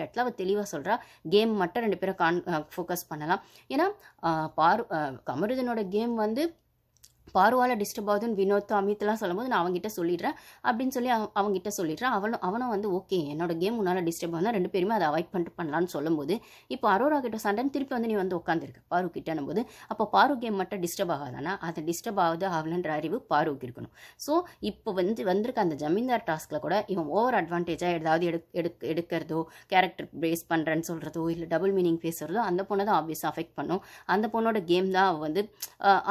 இடத்துல அவள் தெளிவாக சொல்கிறா கேம் மட்டும் ரெண்டு பேரும் கான் ஃபோக்கஸ் பண்ணலாம். ஏன்னா பார் கமருதனோட கேம் வந்து பார்வால டிஸ்டர்ப் ஆகுதுன்னு வினோத் அமித்லாம் சொல்லும்போது நான் அவங்ககிட்ட சொல்லிடுறேன். அப்படின்னு சொல்லி அவ- அவங்ககிட்ட சொல்லிடுறேன். அவளும் அவனும் வந்து ஓகே என்னோட கேம் உன்னால் டிஸ்டர்ப் ஆகுதா ரெண்டு பேருமே அதை அவாய்ட் பண்ணிட்டு பண்ணலான்னு சொல்லும்போது இப்போ அரோரா கிட்ட சண்டைன்னு திருப்பி வந்து நீ வந்து உட்காந்துருக்க பாரு கிட்டனும் போது அப்போ பாரு கேம் மட்டும் டிஸ்டர்ப் ஆகாதானா அது டிஸ்டர்ப் ஆகுது ஆகலன்ற அறிவு பாருவுக்கு இருக்கணும். ஸோ இப்போ வந்து வந்திருக்க அந்த ஜமீன்தார் டாஸ்கில் கூட இவன் ஓவர் அட்வான்டேஜாக ஏதாவது எடு எடுக்க எடுக்கிறதோ கேரக்டர் பேஸ் பண்ணுறேன்னு சொல்கிறதோ இல்லை டபுள் மீனிங் பேசுகிறதோ அந்த பொண்ணை தான் ஆப்வியஸாக அஃபெக்ட் பண்ணும். அந்த பொண்ணோட கேம் தான் வந்து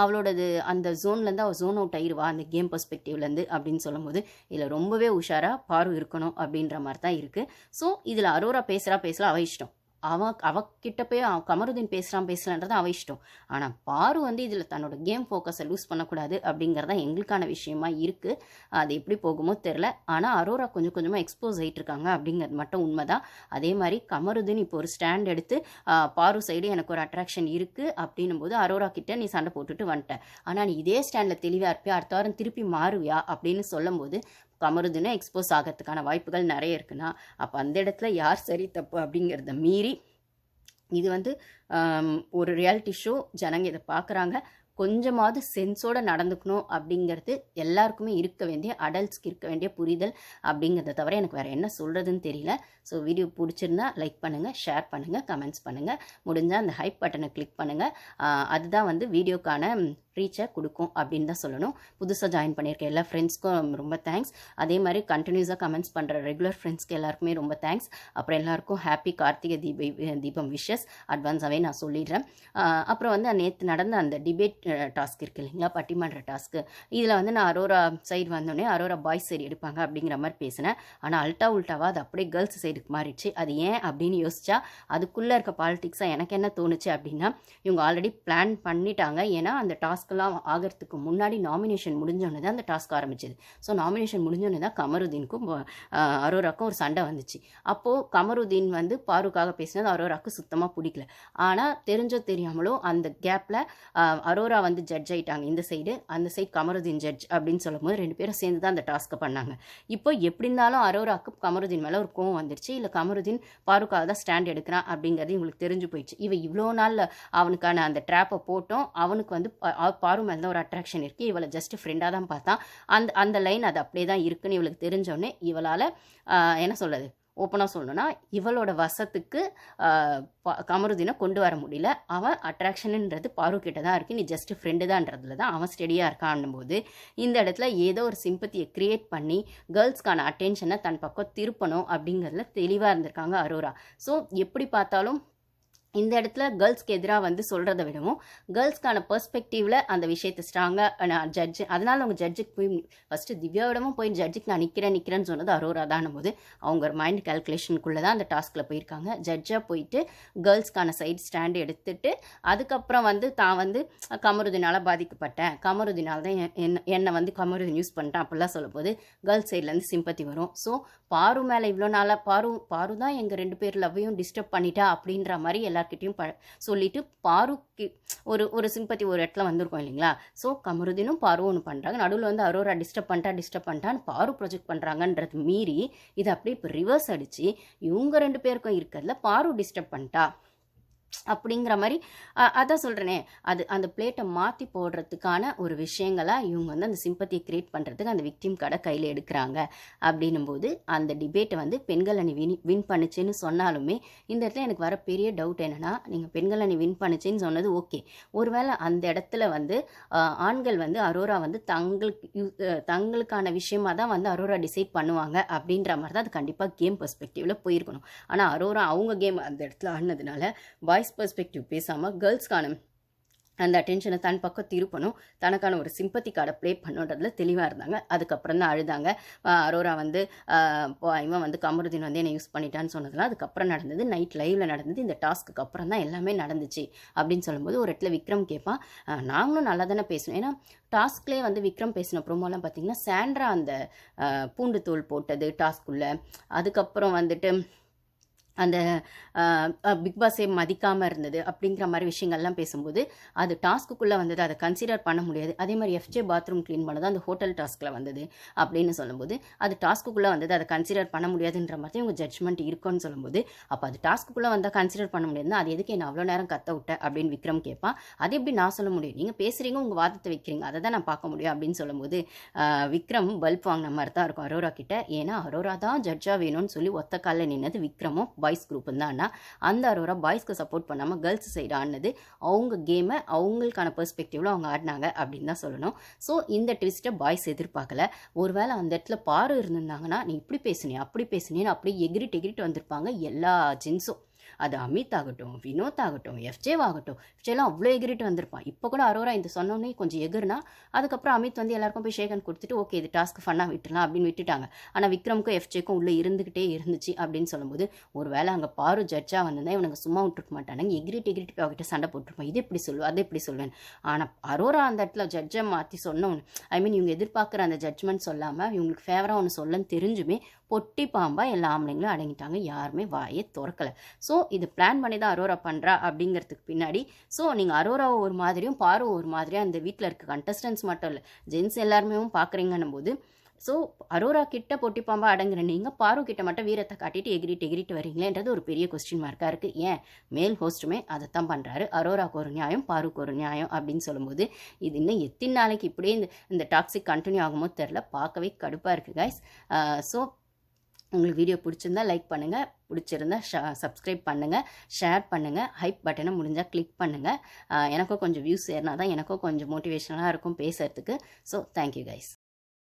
அவளோடது அந்த ஜோன்லேருந்து அவள் ஜோன் அவுட் ஆயிடுவா அந்த கேம் பர்ஸ்பெக்டிவ்லேருந்து அப்படின்னு சொல்லும்போது இதில் ரொம்பவே உஷாராக பாரு இருக்கணும் அப்படின்ற மாதிரி தான் இருக்குது ஸோ இதில் அரோரா பேசுகிறா பேசலாம் அவ இஷ்டம். அவ அவகிட்ட போய் அவன் கமருதீன் பேசுகிறான் பேசலான்றது அவ இஷ்டம். ஆனால் பாரு வந்து இதில் தன்னோட கேம் ஃபோக்கஸை லூஸ் பண்ணக்கூடாது அப்படிங்கிறது தான் எங்களுக்கான விஷயமா இருக்குது அது எப்படி போகுமோ தெரில ஆனால் அரோரா கொஞ்சம் கொஞ்சமாக எக்ஸ்போஸ் ஆகிட்டு இருக்காங்க அப்படிங்கிறது மட்டும் உண்மை தான் அதே மாதிரி கமருதீன் இப்போ ஒரு ஸ்டாண்ட் எடுத்து பாரு சைடு எனக்கு ஒரு அட்ராக்ஷன் இருக்குது அப்படின்னும் போது அரோரா கிட்ட நீ சண்டை போட்டுட்டு வந்துட்ட. ஆனால் நீ இதே ஸ்டாண்டில் தெளிவாக இருப்பியா? அடுத்த வாரம் திருப்பி மாறுவியா? அப்படின்னு சொல்லும்போது கமருதுன்னு எக்ஸ்போஸ் ஆகிறதுக்கான வாய்ப்புகள் நிறைய இருக்குன்னா அப்போ அந்த இடத்துல யார் சரி தப்பு அப்படிங்கிறத மீறி இது வந்து ஒரு ரியாலிட்டி ஷோ ஜனங்க இதை பார்க்குறாங்க கொஞ்சமாவது சென்ஸோடு நடந்துக்கணும் அப்படிங்கிறது எல்லாருக்குமே இருக்க வேண்டிய அடல்ட்ஸ்க்கு இருக்க வேண்டிய புரிதல் அப்படிங்கிறத தவிர எனக்கு வேறு என்ன சொல்கிறதுன்னு தெரியல. ஸோ வீடியோ பிடிச்சிருந்தா லைக் பண்ணுங்கள் ஷேர் பண்ணுங்கள் கமெண்ட்ஸ் பண்ணுங்கள் முடிஞ்சால் அந்த ஹைப் பட்டனை கிளிக் பண்ணுங்கள் அதுதான் வந்து வீடியோக்கான ரீச்சை கொடுக்கும் அப்படின்னு தான் சொல்லணும். புதுசாக ஜாயின் பண்ணியிருக்க எல்லா ஃப்ரெண்ட்ஸ்க்கும் ரொம்ப தேங்க்ஸ் அதே மாதிரி கண்டினியூஸாக கமெண்ட்ஸ் பண்ணுற ரெகுலர் ஃப்ரெண்ட்ஸ்க்கு எல்லாருக்குமே ரொம்ப தேங்க்ஸ் அப்புறம் எல்லாருக்கும் ஹாப்பி கார்த்திகை தீப தீபம் விஷஸ் அட்வான்ஸாகவே நான் சொல்லிடுறேன். அப்புறம் வந்து நேற்று நடந்த அந்த டிபேட் டாஸ்க் இருக்கு இல்லைங்களா? பட்டிமன்ற டாஸ்க்கு இதில் வந்து நான் அரோரா சைடு வந்தோடனே அரோரா பாய்ஸ் சைடு எடுப்பாங்க அப்படிங்கிற மாதிரி பேசினேன். ஆனால் அல்டா உல்டாவா அது அப்படியே கேர்ள்ஸ் சைடுக்கு மாறிடுச்சு. அது ஏன் அப்படின்னு யோசிச்சா அதுக்குள்ளே இருக்க பாலிட்டிக்ஸாக எனக்கு என்ன தோணுச்சு அப்படின்னா இவங்க ஆல்ரெடி பிளான் பண்ணிட்டாங்க. ஏன்னா அந்த டாஸ்க் டாஸ்க்கெல்லாம் ஆகிறதுக்கு முன்னாடி நாமினேஷன் முடிஞ்சோடனே தான் அந்த டாஸ்க் ஆரம்பிச்சது. ஸோ நாமினேஷன் முடிஞ்சோடனே தான் கமருதீனுக்கும் அரோராக்கும் ஒரு சண்டை வந்துச்சு. அப்போது கமருதீன் வந்து பாருக்காக பேசினது அரோராக்கு சுத்தமாக பிடிக்கல. ஆனால் தெரிஞ்சோ தெரியாமலோ அந்த கேப்பில் அரோரா வந்து ஜட்ஜ் ஆகிட்டாங்க இந்த சைடு அந்த சைடு கமருதீன் ஜட்ஜ் அப்படின்னு சொல்லும்போது ரெண்டு பேரும் சேர்ந்து தான் அந்த டாஸ்க்கை பண்ணாங்க. இப்போ எப்படி இருந்தாலும் அரோராக்கு கமருதீன் மேலே ஒரு கோவம் வந்துருச்சு. இல்லை கமருதீன் பாருக்காக தான் ஸ்டாண்ட் எடுக்கிறான் அப்படிங்கிறது இவங்களுக்கு தெரிஞ்சு போயிடுச்சு. இவ இவ்வளோ நாளில் அவனுக்கான அந்த ட்ராப்பை போட்டோம். அவனுக்கு வந்து பாரு மேலே தான் ஒரு அட்ராக்ஷன் இருக்குது இவளை ஜஸ்ட் ஃப்ரெண்டாக தான் பார்த்தான் அந்த அந்த லைன் அது அப்படியே தான் இருக்குன்னு இவளுக்கு தெரிஞ்சோடனே இவளால் என்ன சொல்கிறது ஓப்பனாக சொல்லணும்னா இவளோட வசத்துக்கு கமருதீனை கொண்டு வர முடியல. அவன் அட்ராக்ஷனுன்றது பாரு கிட்ட தான் இருக்குது நீ ஜஸ்ட் ஃப்ரெண்டு தான்றதுல தான் அவன் ஸ்டெடியாக இருக்கான்னும் போது இந்த இடத்துல ஏதோ ஒரு சிம்பத்தியை க்ரியேட் பண்ணி கேர்ள்ஸ்க்கான அட்டென்ஷனை தன் பக்கம் திருப்பணும் அப்படிங்கிறதுல தெளிவாக இருந்திருக்காங்க அரோரா. ஸோ எப்படி பார்த்தாலும் இந்த இடத்துல கேர்ள்ஸ்க்கு எதிராக வந்து சொல்கிறத விடவும் கேர்ள்ஸ்க்கான பெர்ஸ்பெக்டிவில் அந்த விஷயத்தை ஸ்ட்ராங்காக நான் ஜட்ஜு அதனால் அவங்க ஜட்ஜுக்கு போய் ஃபஸ்ட்டு திவ்யாவிடமும் போய் ஜட்ஜுக்கு நான் நிற்கிறேன் நிற்கிறேன்னு சொன்னது அரோரா தான் போது அவங்க ஒரு மைண்ட் கேல்குலேஷனுக்குள்ளே தான் அந்த டாஸ்கில் போயிருக்காங்க. ஜட்ஜாக போயிட்டு கேர்ள்ஸ்க்கான சைடு ஸ்டாண்டு எடுத்துட்டு அதுக்கப்புறம் வந்து தான் வந்து கமருதினால் பாதிக்கப்பட்டேன். கமருதினால் தான் என்- என்ன- என்னை வந்து கமருதின் யூஸ் பண்ணிட்டேன் அப்படிலாம் சொல்லும்போது கேர்ள்ஸ் சைட்லேருந்து சிம்பத்தி வரும். ஸோ பாரு மேலே இவ்வளோ நாளாக பாரு பாரு தான் எங்கள் ரெண்டு பேர் லவ்வையும் டிஸ்டர்ப் பண்ணிட்டா அப்படின்ற மாதிரி எல்லார்கிட்டையும் ப சொல்லிட்டு பாருக்கு ஒரு ஒரு சிம்பத்தி ஒரு இடத்துல வந்திருக்கோம் இல்லைங்களா? ஸோ கமருதினும் பாரு ஒன்று பண்ணுறாங்க நடுவில் வந்து அரோரா டிஸ்டர்ப் பண்ணிட்டா டிஸ்டர்ப் பண்ணிட்டான்னு பாரு ப்ரொஜெக்ட் பண்ணுறாங்கன்றது மீறி இது அப்படியே இப்போ ரிவர்ஸ் அடித்து இவங்க ரெண்டு பேருக்கும் இருக்கிறதுல பாரு டிஸ்டர்ப் பண்ணிட்டா. அப்படிங்கிற மாதிரி அதான் சொல்கிறேனே அது அந்த பிளேட்டை மாற்றி போடுறதுக்கான ஒரு விஷயங்களாக இவங்க வந்து அந்த சிம்பத்தியை கிரியேட் பண்ணுறதுக்கு அந்த விக்டிம் கடை கையில் எடுக்கிறாங்க. அப்படின்னும் போது அந்த டிபேட்டை வந்து பெண்கள் அணி வின் வின் பண்ணுச்சுன்னு சொன்னாலுமே இந்த இடத்துல எனக்கு வர பெரிய டவுட் என்னென்னா நீங்கள் பெண்கள் அணி வின் பண்ணுச்சுன்னு சொன்னது ஓகே ஒருவேளை அந்த இடத்துல வந்து ஆண்கள் வந்து அரோரா வந்து தங்களுக்கு யூ- தங்களுக்கான விஷயமா தான் வந்து அரோரா டிசைட் பண்ணுவாங்க அப்படின்ற மாதிரி தான் அது கண்டிப்பாக கேம் பெர்ஸ்பெக்டிவில் போயிருக்கணும். ஆனால் அரோரா அவங்க கேம் அந்த இடத்துல ஆடினதுனால பாய் பாய்ஸ் பெர்ஸ்பெக்டிவ் பேசாமல் கேர்ள்ஸ்க்கான அந்த அட்டென்ஷனை தன் பக்கம் திருப்பணும். தனக்கான ஒரு சிம்பத்தி கார்டை ப்ளே பண்ணுன்றதுல தெளிவாக இருந்தாங்க. அதுக்கப்புறம் தான் அழுதாங்க. அரோரா வந்து இவன் வந்து கமருதீன் வந்து என்னை யூஸ் பண்ணிட்டான்னு சொன்னதுலாம் அதுக்கப்புறம் நடந்தது. நைட் லைவில் நடந்தது. இந்த டாஸ்க்கு அப்புறம் தான் எல்லாமே நடந்துச்சு அப்படின்னு சொல்லும்போது ஒரு இடத்துல விக்ரம் கேட்பான். நாங்களும் நல்லா தானே பேசணும். ஏன்னா டாஸ்க்லேயே வந்து விக்ரம் பேசின ப்ரோமோலாம் பார்த்தீங்கன்னா சாண்ட்ரா அந்த பூண்டு தோல் போட்டது டாஸ்க்குள்ளே. அதுக்கப்புறம் வந்துட்டு அந்த பிக் பாஸை மதிக்காமல் இருந்தது அப்படிங்கிற மாதிரி விஷயங்கள்லாம் பேசும்போது அது டாஸ்க்குள்ளே வந்தது அதை கன்சிடர் பண்ண முடியாது. அதே மாதிரி எஃப்ஜே பாத்ரூம் க்ளீன் பண்ணது அந்த ஹோட்டல் டாஸ்கில் வந்தது அப்படின்னு சொல்லும்போது அது டாஸ்க்குள்ளே வந்தது அதை கன்சிடர் பண்ண முடியாதுன்ற மாதிரி உங்கள் ஜட்ஜ்மெண்ட் இருக்குன்னு சொல்லும்போது அப்போ அது டாஸ்க்குள்ளே வந்தால் கன்சிடர் பண்ண முடியாதுன்னா அது எதுக்கு என்ன அவ்வளோ நேரம் கத்த விட்ட அப்படின்னு விக்ரம் கேட்பான் அது எப்படி நான் சொல்ல முடியும்? நீங்கள் பேசுகிறீங்க உங்கள் வாதத்தை வைக்கிறீங்க அதை தான் நான் பார்க்க முடியும் அப்படின்னு சொல்லும்போது விக்ரம் பல்ப் வாங்கின மாதிரி தான் இருக்கும் அரோரா கிட்ட. ஏன்னா அரோரா தான் ஜட்ஜாக வேணும்னு சொல்லி ஒத்த காலில் நின்னது விக்ரமும் பாய்ஸ் குரூப் ஆனால் அந்த அரோரா பாய்ஸ்க்கு சப்போர்ட் பண்ணாமல் கேர்ள்ஸ் சைடு ஆடினது அவங்க கேமை அவங்களுக்கான பெர்ஸ்பெக்டிவில் அவங்க ஆடினாங்க அப்படின்னு தான் சொல்லணும். ஸோ இந்த ட்விஸ்ட்டை பாய்ஸ் எதிர்பார்க்கல. ஒருவேளை அந்த இடத்துல பாரு இருந்திருந்தாங்கன்னா நீ இப்படி பேசுனே அப்படி பேசுனேன்னு அப்படியே எகிரிட்டு எகிரிட்டு வந்திருப்பாங்க எல்லா ஜென்ஸும் அது அமித் ஆகட்டும் வினோத் ஆகட்டும் எஃப்ஜேவ் ஆகட்டும் எஃப்ஜேலாம் அவ்வளோ எகிரிட்டு வந்திருப்பான். இப்போ கூட அரோரா இந்த சொன்னோன்னே கொஞ்சம் எகிர்னா அதுக்கப்புறம் அமித் வந்து எல்லாருக்கும் போய் ஷேகன் கொடுத்துட்டு ஓகே இது டாஸ்க் ஃபன்னாக விட்டுலாம் அப்படின்னு விட்டுட்டாங்க. ஆனால் விக்ரமுக்கும் எஃப்ஜேக்கும் உள்ளே இருந்துக்கிட்டே இருந்துச்சு அப்படின்னு சொல்லும்போது ஒரு வேளை அங்கே பாரு ஜட்ஜாக வந்திருந்தா இவனுங்க சும்மா விட்டுருக்க மாட்டானுங்க. எகிரிட்டு எகிரிட்டு போய் அவகிட்ட சண்டை போட்டிருப்பான். இது எப்படி சொல்லுவேன் அதை எப்படி சொல்லுவேன் ஆனால் அரோரா அந்த இடத்துல ஜட்ஜை மாற்றி சொன்னோன்னு ஐ மீன் இவங்க எதிர்பார்க்குற அந்த ஜட்ஜ்மெண்ட் சொல்லாமல் இவங்களுக்கு ஃபேவராக ஒன்று சொல்லன்னு தெரிஞ்சுமே பொட்டி பாம்பா எல்லா ஆம்பளைங்களும் அடங்கிட்டாங்க. யாருமே வாயே திறக்கலை. ஸோ இது பிளான் பண்ணி தான் அரோரா பண்ணுறா அப்படிங்கிறதுக்கு பின்னாடி ஸோ நீங்கள் அரோராவை ஒரு மாதிரியும் பாரு ஒரு மாதிரியும் அந்த வீட்டில் இருக்க கண்டஸ்டன்ஸ் மட்டும் இல்லை ஜென்ஸ் எல்லாருமே பார்க்குறீங்கன்னும் போது ஸோ அரோரா கிட்ட பொட்டி பாம்பா அடங்குற நீங்கள் பாரு கிட்ட மட்டும் வீரத்தை காட்டிட்டு எகிரிட்டு எகிரிட்டு வரீங்களேன்றது ஒரு பெரிய கொஸ்டின் மார்க்காக இருக்குது ஏன்? மேல் ஹோஸ்ட்டுமே அதைத்தான் பண்ணுறாரு அரோராக்கு ஒரு நியாயம் பாருக்கு ஒரு நியாயம் அப்படின்னு சொல்லும்போது இது இன்னும் எத்தனை நாளைக்கு இப்படியே இந்த இந்த டாக்ஸிக் கண்டினியூ ஆகுமோ தெரில பார்க்கவே கடுப்பாக இருக்குது கைஸ் ஸோ உங்களுக்கு வீடியோ பிடிச்சிருந்தா லைக் பண்ணுங்கள் பிடிச்சிருந்தா சப்ஸ்கிரைப் பண்ணுங்கள் ஷேர் பண்ணுங்கள் ஹைப் பட்டனை முடிஞ்சால் கிளிக் பண்ணுங்கள் எனக்கும் கொஞ்சம் வியூஸ் ஏறினா தான் எனக்கும் கொஞ்சம் மோட்டிவேஷனாக இருக்கும் பேசுகிறதுக்கு ஸோ தேங்க்யூ கைஸ்